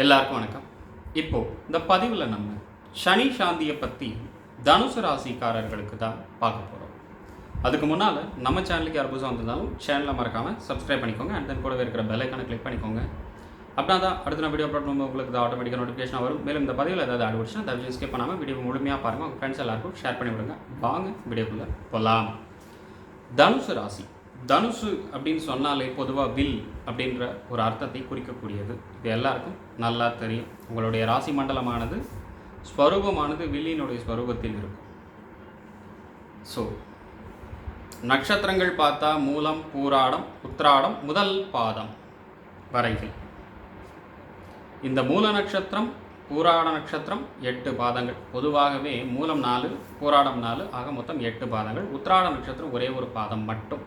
எல்லாருக்கும் வணக்கம். இப்போ இந்த பதிவில் நம்ம சனி சாந்தியை பற்றி தனுசு ராசிக்காரர்களுக்கு தான் பார்க்க போகிறோம் அதுக்கு முன்னால் நம்ம சேனலுக்கு யார் புதுசாக வந்திருந்தாலும் சேனலை மறக்காமல் சப்ஸ்கிரைப் பண்ணிக்கோங்க. அண்ட் தென் கூடவே இருக்கிற பெல் கிளிக் பண்ணிக்கோங்க. அப்படின்னா தான் அடுத்த நான் வீடியோ அப்லோட் பண்ணும்போது உங்களுக்கு ஆட்டோமேட்டிக்காக நோட்டிஃபிகேஷன் வரும். மேலும் இந்த பதிவில் ஏதாவது ஆட் வச்சுன்னா தயவு ஸ்கிப் பண்ணாமல் வீடியோ முழுமையாக பாருங்கள் உங்கள் ஃப்ரெண்ட்ஸ் எல்லாருக்கும் ஷேர் பண்ணி விடுங்க. வாங்க வீடியோக்குள்ளே போகலாம் தனுசு ராசி. தனுசு அப்படின்னு சொன்னாலே பொதுவாக வில் அப்படின்ற ஒரு அர்த்தத்தை குறிக்கக்கூடியது. இது எல்லாருக்கும் நல்லா தெரியும். உங்களுடைய ராசி மண்டலமானது ஸ்வரூபமானது வில்லினுடைய ஸ்வரூபத்தில் இருக்கும். ஸோ நட்சத்திரங்கள் பார்த்தா மூலம் பூராடம் உத்திராடம் முதல் பாதம் வரைகள். இந்த மூல நட்சத்திரம் பூராட நட்சத்திரம் எட்டு பாதங்கள். பொதுவாகவே மூலம் நாலு பூராடம் நாலு ஆக மொத்தம் எட்டு பாதங்கள். உத்திராட நட்சத்திரம் ஒரே ஒரு பாதம் மட்டும்.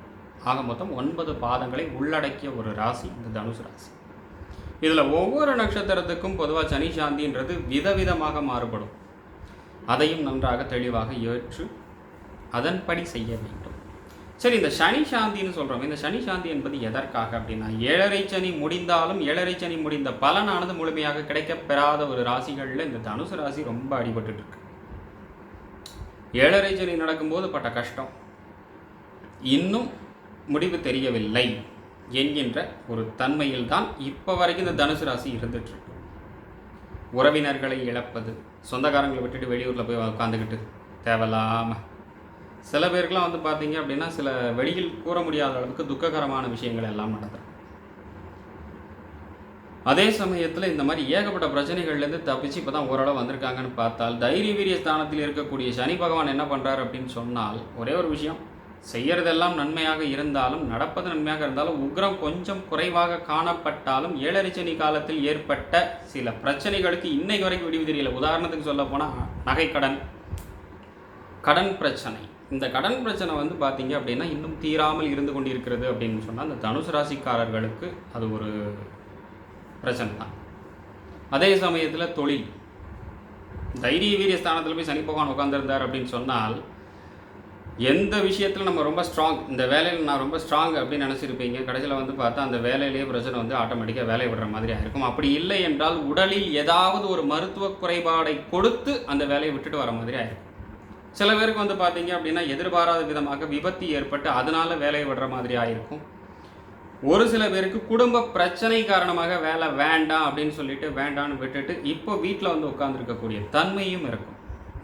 ஆக மொத்தம் ஒன்பது பாதங்களை உள்ளடக்கிய ஒரு ராசி இந்த தனுசு ராசி. இதில் ஒவ்வொரு நட்சத்திரத்துக்கும் பொதுவாக சனி சாந்தின்றது விதவிதமாக மாறுபடும். அதையும் நன்றாக தெளிவாக ஏற்று அதன்படி செய்ய வேண்டும். சரி இந்த சனி சாந்தின்னு சொல்கிறோம் இந்த சனி சாந்தி என்பது எதற்காக அப்படின்னா ஏழரை சனி முடிந்தாலும் ஏழரை சனி முடிந்த பலனானது முழுமையாக கிடைக்கப்பெறாத ஒரு ராசிகளில் இந்த தனுசு ராசி ரொம்ப அடிபட்டுட்டு இருக்கு. ஏழரை சனி நடக்கும்போது பட்ட கஷ்டம். இன்னும் முடிவு தெரியவில்லை என்கின்ற ஒரு தன்மையில்தான் இப்போ வரைக்கும் இந்த தனுசு ராசி இருந்துகிட்ருக்கு உறவினர்களை இழப்பது சொந்தக்காரங்களை விட்டுட்டு வெளியூரில் போய் உட்காந்துக்கிட்டு தேவையில்லாமல் சில பேருக்கெலாம் வந்து பார்த்தீங்க அப்படின்னா சில வெளியில் கூற முடியாத அளவுக்கு துக்ககரமான விஷயங்கள் எல்லாம் நடந்துடும் அதே சமயத்தில் இந்த மாதிரி ஏகப்பட்ட பிரச்சனைகள்லேருந்து தப்பிச்சு இப்போ தான் ஓரளவு வந்திருக்காங்கன்னு பார்த்தால் தைரிய வீரிய ஸ்தானத்தில் இருக்கக்கூடிய சனி பகவான் என்ன பண்ணுறாரு அப்படின்னு சொன்னால் ஒரே ஒரு விஷயம் செய்யறதெல்லாம் நன்மையாக இருந்தாலும் நடப்பது நன்மையாக இருந்தாலும் உக்ரம் கொஞ்சம் குறைவாக காணப்பட்டாலும் ஏழரிச்சனி காலத்தில் ஏற்பட்ட சில பிரச்சனைகளுக்கு இன்னைக்கு வரைக்கும் விடிவு தெரியல. உதாரணத்துக்கு சொல்ல போனால் நகைக்கடன் கடன். பிரச்சனை. இந்த கடன் பிரச்சனை வந்து பார்த்தீங்க அப்படின்னா இன்னும் தீராமல் இருந்து கொண்டிருக்கிறது அப்படின்னு சொன்னால் அந்த தனுசு ராசிக்காரர்களுக்கு அது ஒரு பிரச்சனை தான். அதே சமயத்தில் தொழில். தைரிய வீரிய ஸ்தானத்தில் போய் சனி பகவான் உட்காந்துருந்தார் அப்படின்னு சொன்னால் எந்த விஷயத்தில் நம்ம ரொம்ப ஸ்ட்ராங் இந்த வேலையில் நான் ரொம்ப ஸ்ட்ராங் அப்படின்னு நினச்சிருப்பீங்க கடைசியில் வந்து பார்த்தா அந்த வேலையிலேயே பிரச்சனை வந்து ஆட்டோமேட்டிக்காக வேலையை விடுற மாதிரி இருக்கும் அப்படி இல்லை என்றால் உடலில் ஏதாவது ஒரு மருத்துவ குறைபாடை கொடுத்து அந்த வேலையை விட்டுட்டு வர மாதிரி இருக்கும் சில பேருக்கு வந்து பார்த்தீங்க அப்படின்னா எதிர்பாராத விதமாக விபத்து ஏற்பட்டு அதனால் வேலையை விடுற மாதிரி ஆயிருக்கும். ஒரு சில பேருக்கு குடும்ப பிரச்சனை காரணமாக வேலை வேண்டாம் அப்படின்னு சொல்லிட்டு வேண்டான்னு விட்டுட்டு இப்போ வீட்டில் வந்து உட்காந்துருக்கக்கூடிய தன்மையும் இருக்கும்.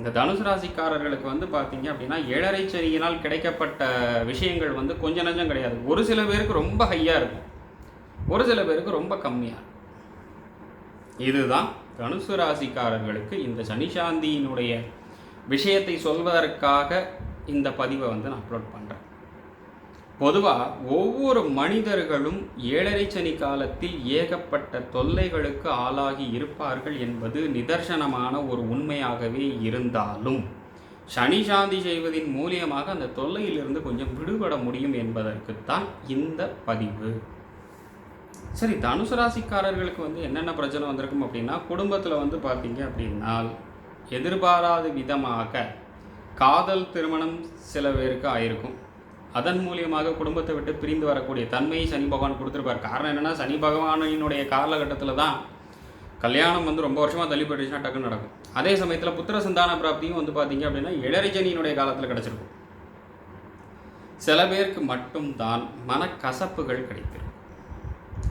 இந்த தனுசு ராசிக்காரர்களுக்கு வந்து பார்த்தீங்க அப்படின்னா ஏழரை சனியினால் கிடைக்கப்பட்ட விஷயங்கள் வந்து கொஞ்ச நஞ்சம் கிடையாது. ஒரு சில பேருக்கு ரொம்ப ஹையாக இருக்கும். ஒரு சில பேருக்கு ரொம்ப கம்மியாக இருக்கும். இதுதான் தனுசு ராசிக்காரர்களுக்கு இந்த சனிசாந்தியினுடைய விஷயத்தை சொல்வதற்காக இந்த பதிவை வந்து நான் அப்லோட் பண்ணுறேன் பொதுவாக ஒவ்வொரு மனிதர்களும் ஏழரை சனி காலத்தில் ஏகப்பட்ட தொல்லைகளுக்கு ஆளாகி இருப்பார்கள் என்பது நிதர்சனமான ஒரு உண்மையாகவே இருந்தாலும் சனி சாந்தி செய்வதின் மூலியமாக அந்த தொல்லையிலிருந்து கொஞ்சம் விடுபட முடியும் என்பதற்குத்தான் இந்த பதிவு. சரி தனுசு ராசிக்காரர்களுக்கு வந்து என்னென்ன பிரச்சனை வந்திருக்கும் அப்படின்னா குடும்பத்தில் வந்து பார்த்தீங்க அப்படின்னா எதிர்பாராத விதமாக காதல் திருமணம் சில பேருக்கு ஆயிருக்கும். அதன் மூலியமாக குடும்பத்தை விட்டு பிரிந்து வரக்கூடிய தன்மையை சனி பகவான் கொடுத்துருப்பார். காரணம் என்னென்னா சனி பகவானினுடைய காலகட்டத்தில் தான் கல்யாணம் வந்து ரொம்ப வருஷமாக தள்ளிப்பட்டுச்சுன்னா டக்குன்னு நடக்கும். அதே சமயத்தில் புத்திர சந்தான பிராப்தியும் வந்து பார்த்தீங்க அப்படின்னா இளரை சனியினுடைய காலத்தில் கிடச்சிருக்கும். சில பேருக்கு மட்டும்தான் மனக்கசப்புகள் கிடைத்திருக்கும்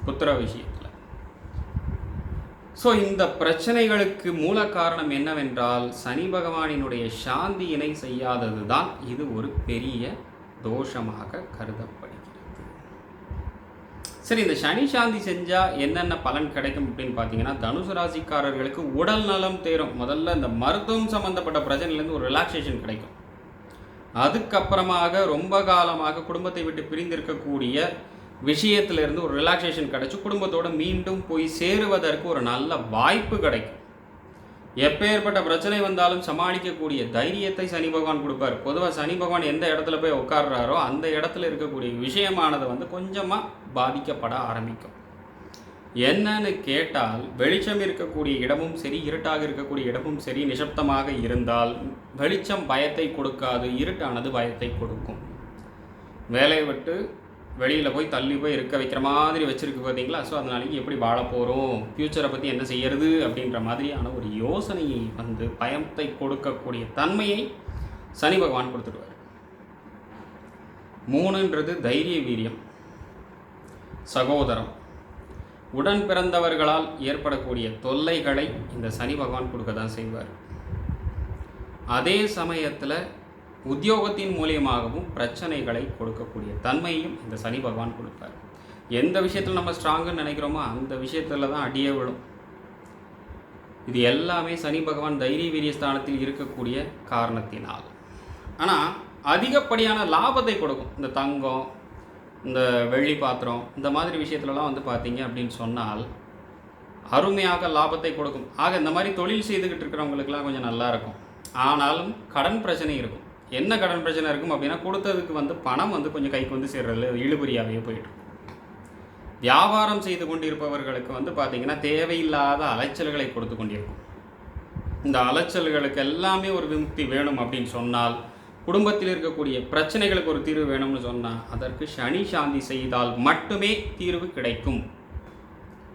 புத்திர விஷயத்தில். ஸோ இந்த பிரச்சனைகளுக்கு மூல காரணம் என்னவென்றால் சனி பகவானினுடைய சாந்தியினை செய்யாதது தான் இது ஒரு பெரிய தோஷமாக கருதப்படுகிறது. சரி இந்த சனி சாந்தி செஞ்சால் என்னென்ன பலன் கிடைக்கும் அப்படின்னு பார்த்தீங்கன்னா தனுசு ராசிக்காரர்களுக்கு உடல் நலம் தேரும். முதல்ல இந்த மருத்துவம் சம்மந்தப்பட்ட பிரச்சனையிலேருந்து ஒரு ரிலாக்ஸேஷன் கிடைக்கும். அதுக்கப்புறமாக ரொம்ப காலமாக குடும்பத்தை விட்டு பிரிந்திருக்கக்கூடிய விஷயத்திலிருந்து ஒரு ரிலாக்ஸேஷன் கிடைச்சி குடும்பத்தோடு மீண்டும் போய் சேருவதற்கு ஒரு நல்ல வாய்ப்பு கிடைக்கும். எப்பேற்பட்ட பிரச்சனை வந்தாலும் சமாளிக்கக்கூடிய தைரியத்தை சனி பகவான் கொடுப்பார். பொதுவாக சனி பகவான் எந்த இடத்துல போய் உட்கார்றாரோ அந்த இடத்துல இருக்கக்கூடிய விஷயமானது வந்து கொஞ்சமாக பாதிக்கப்பட ஆரம்பிக்கும். என்னன்னு கேட்டால் வெளிச்சம் இருக்கக்கூடிய இடமும் சரி இருட்டாக இருக்கக்கூடிய இடமும் சரி நிசப்தமாக இருந்தால் வெளிச்சம் பயத்தை கொடுக்காது இருட்டானது பயத்தை கொடுக்கும். வேலையை விட்டு வெளியில் போய் தள்ளி போய் இருக்க வைக்கிற மாதிரி வச்சுருக்கு பார்த்தீங்களா ஸோ அதனாலேயும் எப்படி வாழ போகிறோம் ஃப்யூச்சரை பற்றி என்ன செய்யறது? அப்படின்ற மாதிரியான ஒரு யோசனையை வந்து பயத்தை கொடுக்கக்கூடிய தன்மையை சனி பகவான் கொடுத்துடுவார். மூணுன்றது தைரிய வீரியம் சகோதரம். உடன் பிறந்தவர்களால் ஏற்படக்கூடிய தொல்லைகளை இந்த சனி பகவான் கொடுக்க தான் செய்வார். அதே சமயத்தில் உத்தியோகத்தின் மூலியமாகவும் பிரச்சனைகளை கொடுக்கக்கூடிய தன்மையும் இந்த சனி பகவான் கொடுப்பார். எந்த விஷயத்தில் நம்ம ஸ்ட்ராங்குன்னு நினைக்கிறோமோ அந்த விஷயத்தில் தான் அடியே விழும். இது எல்லாமே சனி பகவான் தைரிய வீரிய ஸ்தானத்தில் இருக்கக்கூடிய காரணத்தினால். ஆனால் அதிகப்படியான லாபத்தை கொடுக்கும். இந்த தங்கம் இந்த வெள்ளி பாத்திரம் இந்த மாதிரி விஷயத்துலலாம் வந்து பார்த்தீங்க அப்படின்னு சொன்னால் அருமையாக லாபத்தை கொடுக்கும். ஆக இந்த மாதிரி தொழில் செய்துக்கிட்டு இருக்கிறவங்களுக்குலாம் கொஞ்சம் நல்லா இருக்கும். ஆனாலும் கடன் பிரச்சனை இருக்கும். என்ன கடன் பிரச்சனை இருக்கும் அப்படின்னா கொடுத்ததுக்கு வந்து பணம் வந்து கொஞ்சம் கைக்கு வந்து சேர்றதுல இழுபறியாகவே போயிட்டு வியாபாரம் செய்து கொண்டிருப்பவர்களுக்கு வந்து பார்த்திங்கன்னா தேவையில்லாத அலைச்சல்களை கொடுத்து கொண்டிருக்கும். இந்த அலைச்சல்களுக்கு எல்லாமே ஒரு விமுக்தி வேணும் அப்படின்னு சொன்னால் குடும்பத்தில் இருக்கக்கூடிய பிரச்சனைகளுக்கு ஒரு தீர்வு வேணும்னு சொன்னால் அதற்கு சனி சாந்தி செய்தால் மட்டுமே தீர்வு கிடைக்கும்.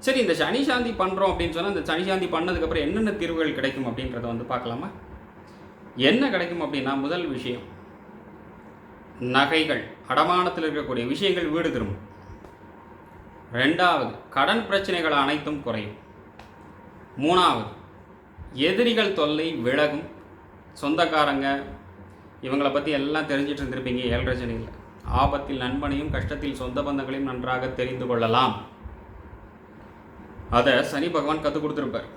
சரி இந்த சனி சாந்தி பண்ணுறோம் அப்படின்னு சொன்னால் இந்த சனி சாந்தி பண்ணதுக்கப்புறம் என்னென்ன தீர்வுகள் கிடைக்கும் அப்படின்றத வந்து பார்க்கலாமா? என்ன கிடைக்கும் அப்படின்னா முதல் விஷயம் நகைகள் அடமானத்தில் இருக்கக்கூடிய விஷயங்கள் வீடு திரும்பும். ரெண்டாவது கடன் பிரச்சனைகள் அனைத்தும் குறையும். மூணாவது எதிரிகள் தொல்லை விலகும். சொந்தக்காரங்க இவங்களை பற்றி எல்லாம் தெரிஞ்சிட்டு இருந்திருப்பீங்க ஏழரை ஆபத்தில் நண்பனையும் கஷ்டத்தில் சொந்த பந்தங்களையும் நன்றாக தெரிந்து கொள்ளலாம். அதை சனி பகவான் கற்றுக் கொடுத்துருப்பார்.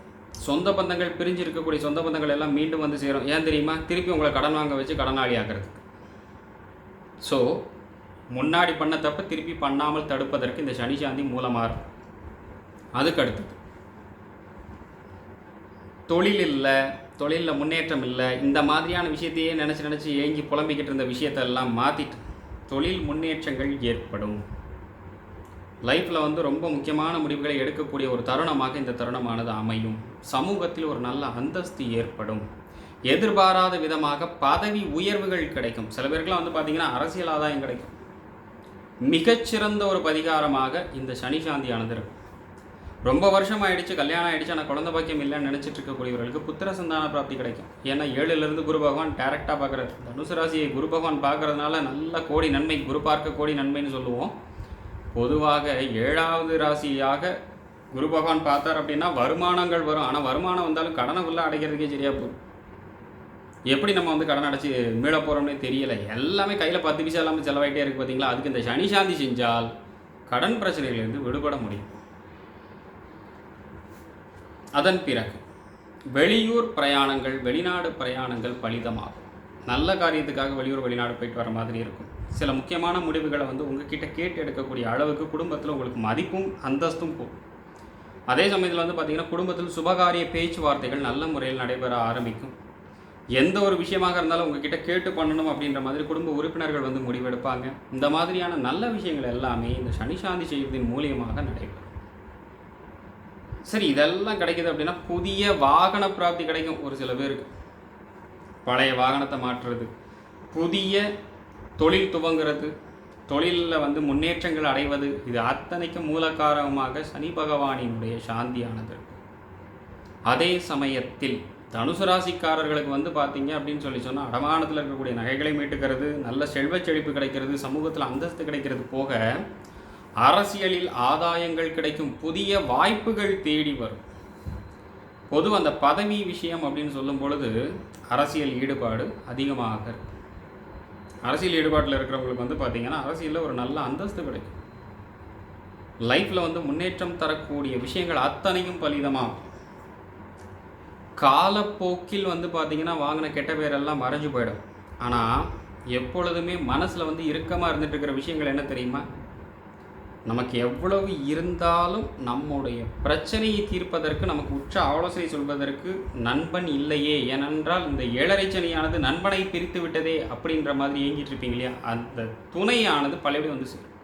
சொந்த பந்தங்கள் பிரிஞ்சு இருக்கக்கூடிய சொந்த பந்தங்கள் எல்லாம் மீண்டும் வந்து சேரும். ஏன் தெரியுமா? திருப்பி உங்களை கடன் வாங்க வச்சு கடனாளி ஆக்கிறதுக்கு ஸோ முன்னாடி பண்ண தப்ப திருப்பி பண்ணாமல் தடுப்பதற்கு இந்த சனி சாந்தி மூலமாக இருக்கும் அதுக்கு அடுத்தது தொழில் இல்லை தொழிலில் முன்னேற்றம் இல்லை இந்த மாதிரியான விஷயத்தையே நினச்சி நினச்சி ஏங்கி புலம்பிக்கிட்டு இருந்த விஷயத்தெல்லாம் மாற்றிட்டு தொழில் முன்னேற்றங்கள் ஏற்படும். லைஃப்பில் வந்து ரொம்ப முக்கியமான முடிவுகளை எடுக்கக்கூடிய ஒரு தருணமாக இந்த தருணமானது அமையும். சமூகத்தில் ஒரு நல்ல அந்தஸ்து ஏற்படும். எதிர்பாராத விதமாக பதவி உயர்வுகள் கிடைக்கும். சில பேருக்குலாம் வந்து பார்த்திங்கன்னா அரசியல் ஆதாயம் கிடைக்கும். மிகச்சிறந்த ஒரு பதிகாரமாக இந்த சனி சாந்தியானது இருக்கும் ரொம்ப வருஷம் ஆயிடுச்சு கல்யாணம் ஆயிடுச்சு ஆனால் குழந்தை பாக்கியம் இல்லைன்னு நினச்சிட்டு இருக்கக்கூடியவர்களுக்கு புத்திர சந்தான பிராப்தி கிடைக்கும். ஏன்னா ஏழுலேருந்து குரு பகவான் டேரெக்டாக பார்க்குறாரு தனுசு ராசியை குரு பகவான் பார்க்கறதுனால நல்ல கோடி நன்மை குரு பார்க்க கோடி நன்மைன்னு சொல்லுவோம். பொதுவாக ஏழாவது ராசியாக குரு பகவான் பார்த்தார் அப்படின்னா வருமானங்கள் வரும். ஆனால் வருமானம் வந்தாலும் கடனை உள்ள அடைக்கிறதுக்கே சரியா போகும். எப்படி நம்ம வந்து கடன் அடைச்சி மீள போகிறோம்னே தெரியல. எல்லாமே கையில் பத்து பைசா இல்லாமல் செலவாகிட்டே இருக்குது பார்த்தீங்களா அதுக்கு இந்த சனி சாந்தி செஞ்சால் கடன் பிரச்சனையிலிருந்து விடுபட முடியும். அதன் பிறகு வெளியூர் பிரயாணங்கள் வெளிநாடு பிரயாணங்கள் பலிதமாகும். நல்ல காரியத்துக்காக வெளியூர் வெளிநாடு போயிட்டு வர மாதிரி இருக்கும். சில முக்கியமான முடிவுகளை வந்து உங்ககிட்ட கேட்டு எடுக்கக்கூடிய அளவுக்கு குடும்பத்தில் உங்களுக்கு மதிப்பும் அந்தஸ்தும் போகும். அதே சமயத்தில் வந்து பார்த்திங்கன்னா குடும்பத்தில் சுபகாரிய பேச்சுவார்த்தைகள் நல்ல முறையில் நடைபெற ஆரம்பிக்கும். எந்த ஒரு விஷயமாக இருந்தாலும் உங்ககிட்ட கேட்டு பண்ணணும் அப்படின்ற மாதிரி குடும்ப உறுப்பினர்கள் வந்து முடிவெடுப்பாங்க. இந்த மாதிரியான நல்ல விஷயங்கள் எல்லாமே இந்த சனி சாந்தி செய்வதன் மூலியமாக நடைபெறும். சரி இதெல்லாம் கிடைக்குது அப்படின்னா புதிய வாகன பிராப்தி கிடைக்கும் ஒரு சில பேருக்கு. பழைய வாகனத்தை மாற்றுறது புதிய தொழில் துவங்குறது தொழிலில் வந்து முன்னேற்றங்கள் அடைவது இது அத்தனைக்கும் மூலகாரமாக சனி பகவானினுடைய சாந்தியானது. அதே சமயத்தில் தனுசு ராசிக்காரர்களுக்கு வந்து பார்த்தீங்க அப்படின்னு சொல்லி சொன்னால் அடமானத்தில் இருக்கக்கூடிய நகைகளை மீட்டுக்கிறது நல்ல செல்வச் செழிப்பு கிடைக்கிறது சமூகத்தில் அந்தஸ்து கிடைக்கிறது போக அரசியலில் ஆதாயங்கள் கிடைக்கும் புதிய வாய்ப்புகள் தேடி வரும். பொது அந்த பதவி விஷயம் அப்படின்னு சொல்லும் பொழுது அரசியல் ஈடுபாடு அதிகமாக இருக்கும். அரசியல் ஈடுபாட்டில் இருக்கிறவங்களுக்கு வந்து பார்த்திங்கன்னா அரசியலில் ஒரு நல்ல அந்தஸ்து கிடைக்கும். லைஃப்பில் வந்து முன்னேற்றம் தரக்கூடிய விஷயங்கள் அத்தனையும் பலிதமாகும் காலப்போக்கில் வந்து பார்த்திங்கன்னா வாங்கின கெட்ட பேரெல்லாம் மறைஞ்சு போயிடும். ஆனால் எப்பொழுதுமே மனசில் வந்து இறுக்கமாக இருந்துகிட்டு இருக்கிற விஷயங்கள் என்ன தெரியுமா? நமக்கு எவ்வளவு இருந்தாலும் நம்முடைய பிரச்சனையை தீர்ப்பதற்கு நமக்கு உற்ற ஆலோசனை சொல்வதற்கு நண்பன் இல்லையே. ஏனென்றால் இந்த ஏழரைச்சனையானது நண்பனை பிரித்து விட்டதே அப்படின்ற மாதிரி ஏங்கிட்டு இருப்பீங்க இல்லையா? அந்த துணையானது பழையபடி வந்து சேரும்.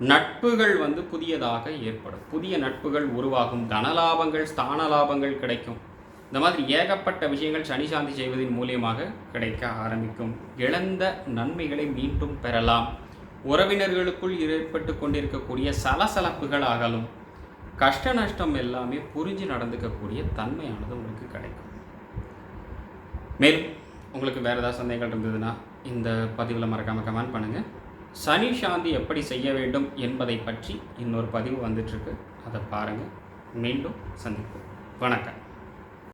நட்புகள் வந்து புதியதாக ஏற்படும். புதிய நட்புகள் உருவாகும். தனலாபங்கள் ஸ்தான லாபங்கள் கிடைக்கும். இந்த மாதிரி ஏகப்பட்ட விஷயங்கள் சனி சாந்தி செய்வதன் மூலியமாக கிடைக்க ஆரம்பிக்கும். இழந்த நன்மைகளை மீண்டும் பெறலாம். உறவினர்களுக்குள் ஏற்பட்டு கொண்டிருக்கக்கூடிய சலசலப்புகள் அகலும் கஷ்ட நஷ்டம் எல்லாமே புரிஞ்சு நடந்துக்கக்கூடிய தன்மையானது உங்களுக்கு கிடைக்கும். மேலும் உங்களுக்கு வேறு ஏதாவது சந்தேகங்கள் இருந்ததுன்னா இந்த பதிவில் மறக்காமல் கமெண்ட் பண்ணுங்கள் சனி சாந்தி எப்படி செய்ய வேண்டும் என்பதை பற்றி இன்னொரு பதிவு வந்துட்டுருக்கு அதை பாருங்கள் மீண்டும் சந்திப்போம். வணக்கம்.